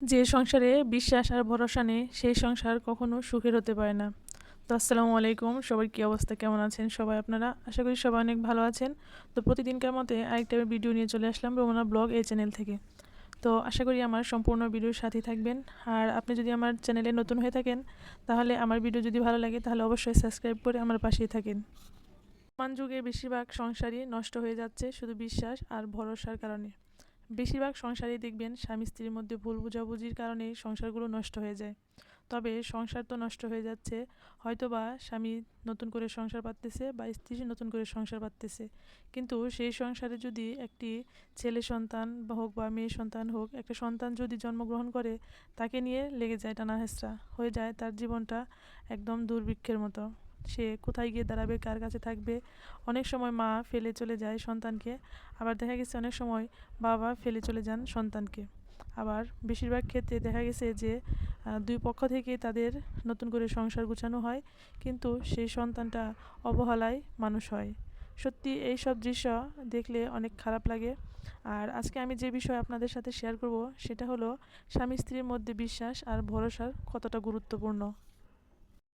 যে সংসারে বিশ্বাস আর ভরসা নেই, সেই সংসার কখনো সুখের হতে পারে না। তো আসসালামু আলাইকুম সবার কী অবস্থা, কেমন আছেন সবাই আপনারা? আশা করি সবাই অনেক ভালো আছেন। তো প্রতিদিনকার মতে আরেকটা ভিডিও নিয়ে চলে আসলাম, রোমনা ব্লগ এই চ্যানেল থেকে। তো আশা করি আমার সম্পূর্ণ ভিডিওর সাথেই থাকবেন। আর আপনি যদি আমার চ্যানেলে নতুন হয়ে থাকেন, তাহলে আমার ভিডিও যদি ভালো লাগে, তাহলে অবশ্যই সাবস্ক্রাইব করে আমার পাশেই থাকেন। বর্তমান যুগে বেশিরভাগ সংসারই নষ্ট হয়ে যাচ্ছে শুধু বিশ্বাস আর ভরসার কারণে। বেশিরভাগ সংসারেই দেখবেন স্বামী স্ত্রীর মধ্যে ভুল বোঝাবুঝির কারণে সংসারগুলো নষ্ট হয়ে যায়। তবে সংসার তো নষ্ট হয়ে যাচ্ছে হয়তো বা স্বামী নতুন করে সংসার পাততেছে বা স্ত্রী নতুন করে সংসার পাততেছে কিন্তু সেই সংসারে যদি একটি ছেলে সন্তান বা হোক বা মেয়ে সন্তান হোক, একটা সন্তান যদি জন্মগ্রহণ করে, তাকে নিয়ে লেগে যায় টানা হেঁচড়া, হয়ে যায় তার জীবনটা একদম দুর্ভিক্ষের মতো। সে কোথায় গিয়ে দাঁড়াবে, কার কাছে থাকবে? অনেক সময় মা ফেলে চলে যায় সন্তানকে। আবার দেখা গেছে অনেক সময় বাবা ফেলে চলে যান সন্তানকে। আবার বেশিরভাগ ক্ষেত্রে দেখা গেছে যে দুই পক্ষ থেকে তাদের নতুন করে সংসার গুছানো হয়, কিন্তু সেই সন্তানটা অবহেলায় মানুষ হয়। সত্যি এই সব দৃশ্য দেখলে অনেক খারাপ লাগে। আর আজকে আমি যে বিষয় আপনাদের সাথে শেয়ার করব, সেটা হলো স্বামী স্ত্রীর মধ্যে বিশ্বাস আর ভরসার কতটা গুরুত্বপূর্ণ।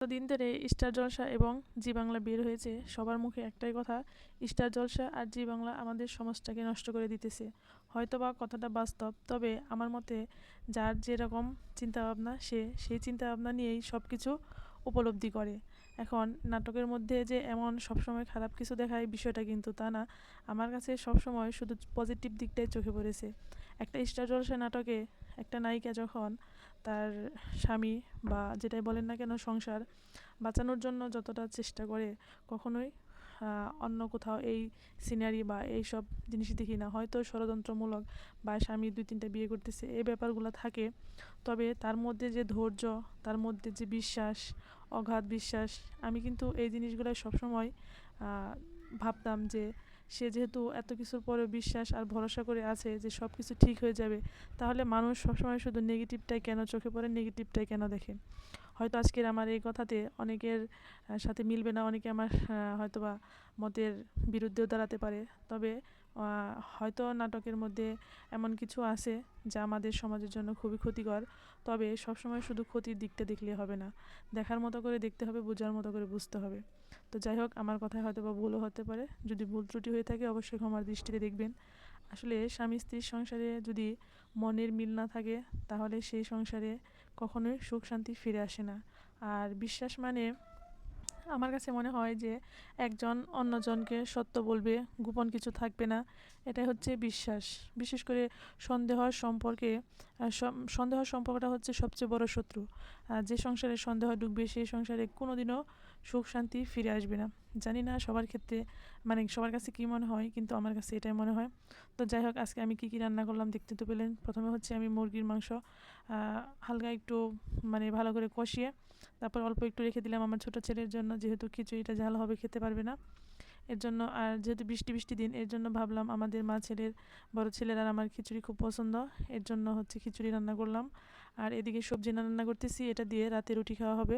দিন ধরে স্টার জলসা এবং জি বাংলা বের হয়েছে, সবার মুখে একটাই কথা, স্টার জলসা আর জি বাংলা আমাদের সমাজটাকে নষ্ট করে দিতেছে। হয়তো বা কথাটা বাস্তব, তবে আমার মতে যার যেরকম চিন্তাভাবনা, সে সেই চিন্তাভাবনা নিয়েই সব কিছু উপলব্ধি করে। এখন নাটকের মধ্যে যে এমন সবসময় খারাপ কিছু দেখায় বিষয়টা কিন্তু তা না। আমার কাছে সবসময় শুধু পজিটিভ দিকটাই চোখে পড়েছে। একটা স্টার জলসা নাটকে একটা নায়িকা যখন তার স্বামী বা যেটাই বলেন না কেন সংসার বাঁচানোর জন্য যতটা চেষ্টা করে কখনোই অন্য কোথাও এই সিনারি বা এই সব জিনিস দেখি না। হয়তো ষড়যন্ত্রমূলক বা স্বামী দুই তিনটা বিয়ে করতেছে, এই ব্যাপারগুলো থাকে। তবে তার মধ্যে যে ধৈর্য, তার মধ্যে যে বিশ্বাস, অগাধ বিশ্বাস, আমি কিন্তু এই জিনিসগুলো সবসময় ভাবতাম যে সে যেহেতু এত কিছুর পরে বিশ্বাস আর ভরসা করে আছে যে সব কিছু ঠিক হয়ে যাবে, তাহলে মানুষ সবসময় শুধু নেগেটিভটাই কেন চোখে পড়ে নেগেটিভটাই কেন দেখে? হয়তো আজকের আমার এই কথাতে অনেকের সাথে মিলবে না, অনেকে আমার হয়তোবা মতের বিরুদ্ধেও দাঁড়াতে পারে। তবে হয়তো নাটকের মধ্যে এমন কিছু আছে যা আমাদের সমাজের জন্য খুবই ক্ষতিকর। তবে সবসময় শুধু ক্ষতির দিকটা দেখলে হবে না। দেখার মতো করে দেখতে হবে, বোঝার মতো করে বুঝতে হবে। তো যাই হোক, আমার কথায় হয়তো বা ভুলও হতে পারে। যদি ভুল ত্রুটি হয়ে থাকে, অবশ্যই ক্ষমার দৃষ্টিতে দেখবেন। আসলে স্বামী স্ত্রীর সংসারে যদি মনের মিল না থাকে, তাহলে সেই সংসারে কখনোই সুখ শান্তি ফিরে আসে না। আর বিশ্বাস মানে আমার কাছে মনে হয় যে একজন অন্যজনকে সত্য বলবে, গোপন কিছু থাকবে না। এটাই হচ্ছে বিশ্বাস। বিশেষ করে সন্দেহ সম্পর্কে সন্দেহ সম্পর্কটা হচ্ছে সবচেয়ে বড় শত্রু। আর যে সংসারে সন্দেহ ঢুকবে, সেই সংসারে কোনো দিনও সুখ শান্তি ফিরে আসবে না। জানি না সবার ক্ষেত্রে মানে সবার কাছে কী মনে হয়, কিন্তু আমার কাছে এটাই মনে হয়। তো যাই হোক, আজকে আমি কী কী রান্না করলাম দেখতে তো পেলেন। প্রথমে হচ্ছে আমি মুরগির মাংস হালকা একটু মানে ভালো করে কষিয়ে, তারপর অল্প একটু রেখে দিলাম আমার ছোটো ছেলের জন্য। যেহেতু খিচুড়িটা ঝাল হবে, খেতে পারবে না। এর জন্য আর যেহেতু বৃষ্টি বৃষ্টি দিন এর জন্য ভাবলাম আমাদের মা ছেলের, বড় ছেলের আর আমার খিচুড়ি খুব পছন্দ। এর জন্য হচ্ছে খিচুড়ি রান্না করলাম। আর এদিকে সবজি রান্না করতেছি, এটা দিয়ে রাতে রুটি খাওয়া হবে।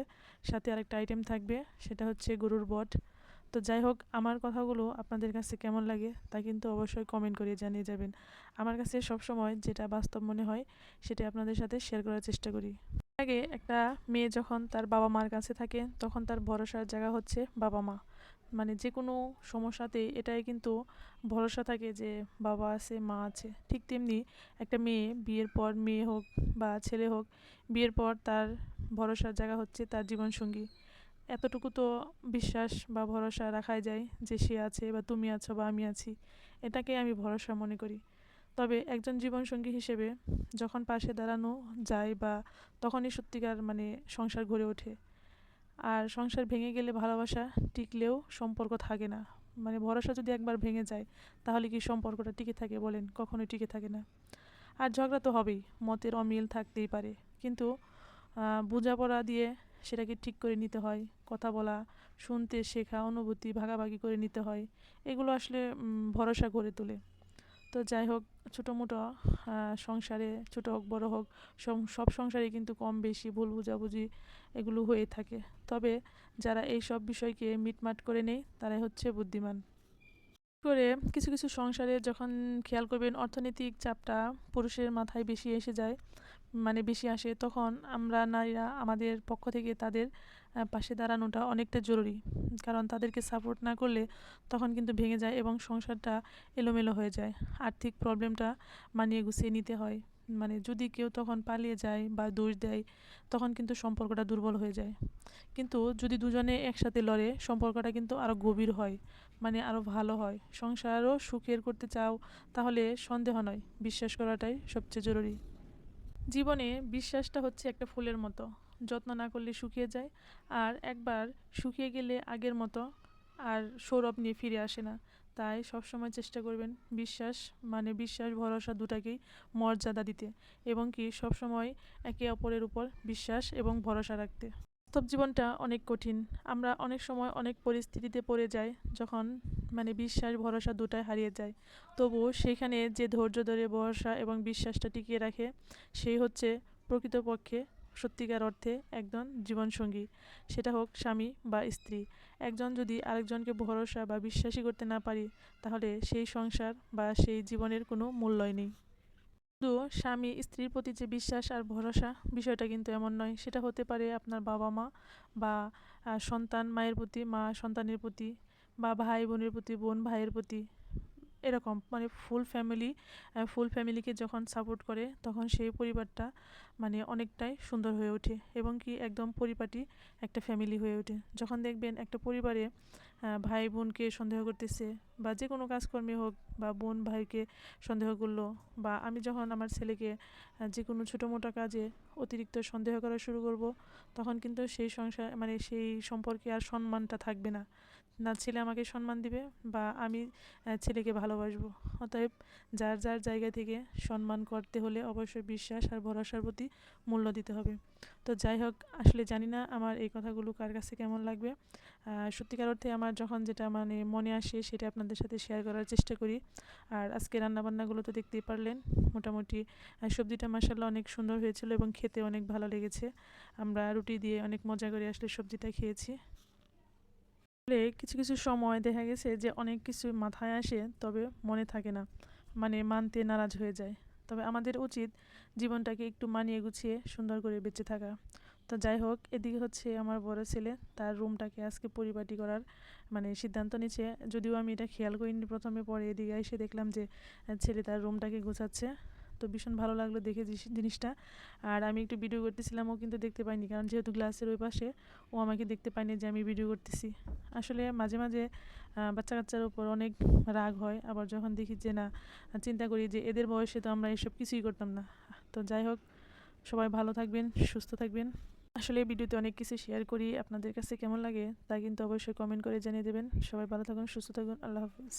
সাথে আরেকটা আইটেম থাকবে, সেটা হচ্ছে গরুর বট। তো যাই হোক, আমার কথাগুলো আপনাদের কাছে কেমন লাগে তা কিন্তু অবশ্যই কমেন্ট করে জানিয়ে যাবেন। আমার কাছে সব সময় যেটা বাস্তব মনে হয় সেটা আপনাদের সাথে শেয়ার করার চেষ্টা করি। আগে একটা মেয়ে যখন তার বাবা মার কাছে থাকে, তখন তার ভরসার জায়গা হচ্ছে বাবা মা। মানে যে কোনো সমস্যাতে এটাই কিন্তু ভরসা থাকে যে বাবা আছে, মা আছে। ঠিক তেমনি একটা মেয়ে, বিয়ের পর মেয়ে হোক বা ছেলে হোক, বিয়ের পর তার ভরসার জায়গা হচ্ছে তার জীবনসঙ্গী। এতটুকু তো বিশ্বাস বা ভরসা রাখাই যায় যে সে আছে বা তুমি আছো বা আমি আছি। এটাকে আমি ভরসা মনে করি। তবে একজন জীবনসঙ্গী হিসেবে যখন পাশে দাঁড়ানো যায় বা তখনই সত্যিকার মানে সংসার গড়ে ওঠে। আর সংসার ভেঙে গেলে ভালোবাসা টিকলেও সম্পর্ক থাকে না। মানে ভরসা যদি একবার ভেঙে যায়, তাহলে কি সম্পর্কটা টিকে থাকে বলেন? কখনোই টিকে থাকে না। আর ঝগড়া তো হবেই, মতের অমিল থাকতেই পারে। কিন্তু বোঝাপড়া দিয়ে সেটাকে ঠিক করে নিতে হয়, কথা বলা, শুনতে শেখা, অনুভূতি ভাগাভাগি করে নিতে হয়, এগুলো আসলে ভরসা গড়ে তোলে। তো যাই হোক ছোটো মোটো সংসারে, ছোটো হোক, বড় হোক সব সংসারে কিন্তু কম বেশি ভুল বুঝাবুঝি এগুলো হয়ে থাকে। তবে যারা এই সব বিষয়কে মিটমাট করে নেয় তারাই হচ্ছে বুদ্ধিমান। করে কিছু কিছু সংসারে যখন খেয়াল করবেন অর্থনৈতিক চাপটা পুরুষের মাথায় বেশি এসে যায় মানে বেশি আসে, তখন আমরা নারীরা আমাদের পক্ষ থেকে তাদের পাশে দাঁড়ানোটা অনেকটা জরুরি। কারণ তাদেরকে সাপোর্ট না করলে তখন কিন্তু ভেঙে যায় এবং সংসারটা এলোমেলো হয়ে যায়। আর্থিক প্রবলেমটা মানিয়ে গুছিয়ে নিতে হয়। মানে যদি কেউ তখন পালিয়ে যায় বা দোষ দেয়, তখন কিন্তু সম্পর্কটা দুর্বল হয়ে যায়। কিন্তু যদি দুজনে একসাথে লড়ে, সম্পর্কটা কিন্তু আরও গভীর হয় মানে আরও ভালো হয়। সংসারও সুখের করতে চাও, তাহলে সন্দেহ নয়, বিশ্বাস করাটাই সবচেয়ে জরুরি। জীবনে বিশ্বাসটা হচ্ছে একটা ফুলের মতো। যত্ন না করলে শুকিয়ে যায়। আর একবার শুকিয়ে গেলে আগের মতো আর সৌরভ নিয়ে ফিরে আসে না। তাই সবসময় চেষ্টা করবেন বিশ্বাস মানে বিশ্বাস, ভরসা দুটাকেই মর্যাদা দিতে এবং কি সবসময় একে অপরের উপর বিশ্বাস এবং ভরসা রাখতে। বাস্তব জীবনটা অনেক কঠিন। আমরা অনেক সময় অনেক পরিস্থিতিতে পড়ে যাই যখন মানে বিশ্বাস, ভরসা দুটাই হারিয়ে যায়। তবুও সেখানে যে ধৈর্য ধরে, ভরসা এবং বিশ্বাসটা টিকিয়ে রাখে, সেই হচ্ছে প্রকৃতপক্ষে সত্যিকার অর্থে একজন জীবনসঙ্গী। সেটা হোক স্বামী বা স্ত্রী। একজন যদি আরেকজনকে ভরসা বা বিশ্বাসী করতে না পারি, তাহলে সেই সংসার বা সেই জীবনের কোনো মূল্যই নেই। শুধু স্বামী, স্ত্রীর প্রতি যে বিশ্বাস আর ভরসা, বিষয়টা কিন্তু এমন নয়। সেটা হতে পারে আপনার বাবা মা বা সন্তান মায়ের প্রতি, মা সন্তানের প্রতি বা ভাই বোনের প্রতি, বোন ভাইয়ের প্রতি। এরকম মানে ফুল ফ্যামিলি ফুল ফ্যামিলিকে যখন সাপোর্ট করে, তখন সেই পরিবারটা মানে অনেকটাই সুন্দর হয়ে ওঠে এবং কি একদম পরিপাটি একটা ফ্যামিলি হয়ে ওঠে। যখন দেখবেন একটা পরিবারে ভাই বোনকে সন্দেহ করতেছে বা যে কোনো কাজকর্মে হোক বা বোন ভাইকে সন্দেহ করল বা আমি যখন আমার ছেলেকে যে কোনো ছোটো মোটো কাজে অতিরিক্ত সন্দেহ করা শুরু করব, তখন কিন্তু সেই সংসার মানে সেই সম্পর্কে আর সম্মানটা থাকবে না। না ছেলে আমাকে সম্মান দিবে বা আমি ছেলেকে ভালোবাসবো। অতএব যার যার জায়গা থেকে সম্মান করতে হলে অবশ্যই বিশ্বাস আর ভরসার প্রতি মূল্য দিতে হবে। তো যাই হোক, আসলে জানি না আমার এই কথাগুলো কার কাছে কেমন লাগবে। সত্যিকার অর্থে আমার যখন যেটা মানে মনে আসে সেটা আপনাদের সাথে শেয়ার করার চেষ্টা করি। আর আজকে রান্নাবান্নাগুলো তো দেখতেই পারলেন, মোটামুটি সবজিটা মাসাল্লাহ অনেক সুন্দর হয়েছিল এবং খেতে অনেক ভালো লেগেছে। আমরা রুটি দিয়ে অনেক মজা করে আসলে সবজিটা খেয়েছি। আসলে কিছু কিছু সময় দেখা গেছে যে অনেক কিছু মাথায় আসে তবে মনে থাকে না মানে মানতে নারাজ হয়ে যায়। তবে আমাদের উচিত জীবনটাকে একটু মানিয়ে গুছিয়ে সুন্দর করে বেঁচে থাকা। তো যাই হোক, এদিকে হচ্ছে আমার বড় ছেলে, তার রুমটাকে আজকে পরিপাটি করার মানে সিদ্ধান্ত নিচ্ছে যদিও আমি এটা খেয়াল করিনি প্রথমে, পরে এদিকে এসে দেখলাম যে ছেলে তার রুমটাকে গোছাচ্ছে। তো ভীষণ ভালো লাগল দেখে জিনিসটা। আর আমি একটু ভিডিও করতেছিলাম, ও কিন্তু দেখতে পাইনি, কারণ যেহেতু গ্লাসের ওই পাশে, ও আমাকে দেখতে পায়নি যে আমি ভিডিও করতেছি। আসলে মাঝে মাঝে বাচ্চা কাচ্চার উপর অনেক রাগ হয়। আবার যখন দেখি যে না, চিন্তা করি যে এদের বয়সে তো আমরা এসব কিছুই করতাম না। তো যাই হোক, সবাই ভালো থাকবেন, সুস্থ থাকবেন। আসলে ভিডিওতে অনেক কিছু শেয়ার করি, আপনাদের কাছে কেমন লাগে তা কিন্তু অবশ্যই কমেন্ট করে জানিয়ে দেবেন। সবাই ভালো থাকুন, সুস্থ থাকুন, আল্লাহ হাফিজ।